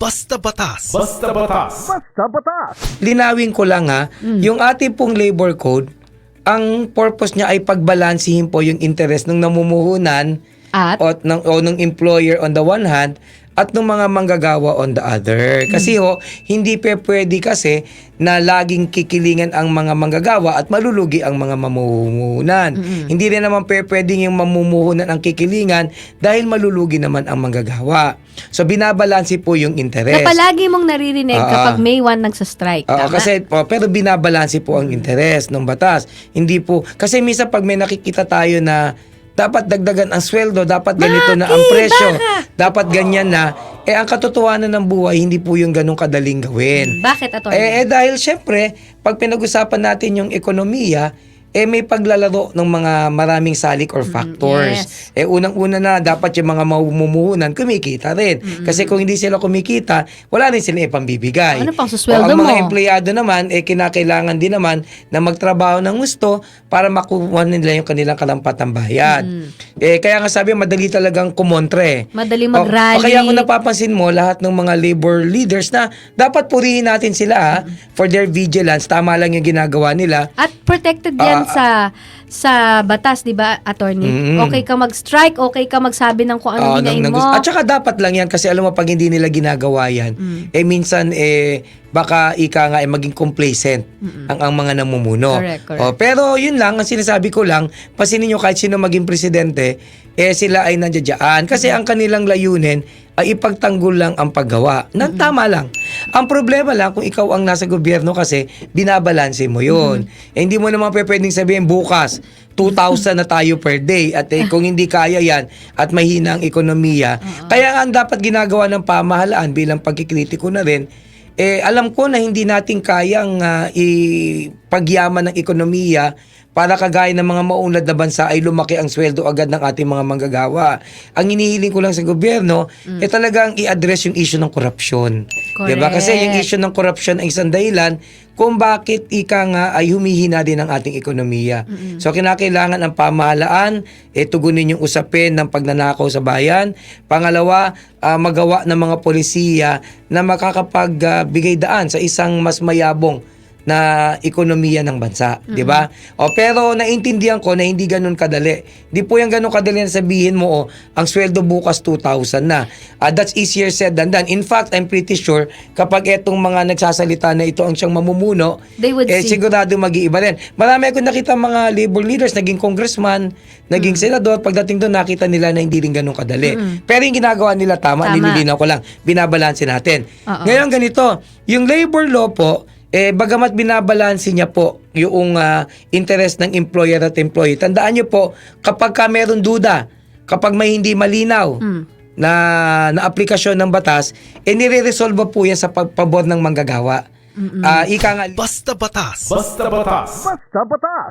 Basta batas. Basta batas. linawin ko lang ha, yung ating pong labor code, ang purpose niya ay pagbalansihin po yung interest ng namumuhunan At? o ng, o ng employer on the one hand at ng mga manggagawa on the other. Kasi ho, hindi pe pwede kasi na laging kikilingan ang mga manggagawa at malulugi ang mga mamumuhunan. Hindi rin naman pe pwedeng yung mamumuhunan ang kikilingan dahil malulugi naman ang manggagawa. So binabalansi po yung Na interest. palagi mong naririnig Ah, kapag ah. May 1 nagsa-strike. Tama? kasi po, pero binabalanse po ang interes ng batas. Hindi po kasi minsan pag may nakikita tayo na dapat dagdagan ang sweldo, dapat ganito na ang presyo, Bakit? dapat ganyan na. Eh ang katotohanan ng buhay hindi po yung ganun kadaling gawin. Bakit, attorney? Eh, eh dahil syempre, pag pinag-usapan natin yung ekonomiya, eh may paglalaro ng mga maraming salik or factors. yes. Eh unang-una na dapat yung mga mamumuhunan kumikita rin. Kasi kung hindi sila kumikita, wala rin sila ipambibigay. Ano pang O, susweldo ang mga mo? empleyado naman, eh kinakailangan din naman na magtrabaho ng gusto para makuha nila yung kanilang kalampatang bayad. Eh kaya nga sabi, madali talagang kumontre. Madali O, o mag-rally. kaya kung napapansin mo, lahat ng mga labor leaders na dapat purihin natin sila ha, for their vigilance. Tama lang yung ginagawa nila. At protected yan Ah, sa sa batas, 'di ba, attorney? Mm. Okay ka mag-strike, okay ka magsabi ng kung ano hinain nang- mo. nang- At saka dapat lang yan kasi alam mo pag hindi nila ginagawa yan, eh minsan eh baka ika nga eh maging complacent ang, ang mga namumuno. Correct, correct. O, pero yun lang, ang sinasabi ko lang, pasinin nyo kahit sino maging presidente, eh sila ay nandiyadyaan. Kasi ang kanilang layunin ay ipagtanggol lang ang paggawa. Nang tama lang. Ang problema lang kung ikaw ang nasa gobyerno kasi binabalanse mo yun. Eh, hindi mo naman pwedeng sabihin bukas 2,000 na tayo per day at eh, kung hindi kaya yan at mahina ang ekonomiya. Kaya nga ang dapat ginagawa ng pamahalaan bilang pagkikritiko na rin eh alam ko na hindi natin kayang ah, ipagyaman ng ekonomiya para kagaya ng mga maunlad na bansa ay lumaki ang sweldo agad ng ating mga manggagawa. Ang inihiling ko lang sa gobyerno eh talagang i-address yung issue ng korupsyon. Diba? Kasi yung Correct. issue ng korupsyon ay isang dahilan kung bakit ika nga ay humihina din ang ating ekonomiya. So kinakailangan ang pamahalaan eh tugunin yung usapin ng pagnanakaw sa bayan. Pangalawa, ah, magawa ng mga polisiya na makakapagbigay daan sa isang mas mayabong na ekonomiya ng bansa, 'di ba? O pero naintindihan ko na hindi ganoon kadali. Di po yung ganoon kadali na sabihin mo oh, ang sweldo bukas 2,000 na. Ah, that's easier said than done. In fact, I'm pretty sure kapag etong mga nagsasalita na ito ang siyang mamumuno, They would eh see. sigurado mag-iiba rin. Marami akong nakita mga labor leaders, naging congressman, naging Mm. senador, pagdating doon nakita nila na hindi rin ganun kadali. Pero yung ginagawa nila tama, Tama. nililinaw ko lang, binabalanse natin. Oo. Ngayon ganito, yung labor law po, eh bagamat binabalanse niya po yung ah, interest ng employer at employee, tandaan niyo po, kapag ka meron duda, kapag may hindi malinaw, Mm. na na aplikasyon ng batas, eh nire-resolve po yan sa pagpabor ng manggagawa. Ah, ika nga, Basta batas. Basta batas. Basta batas.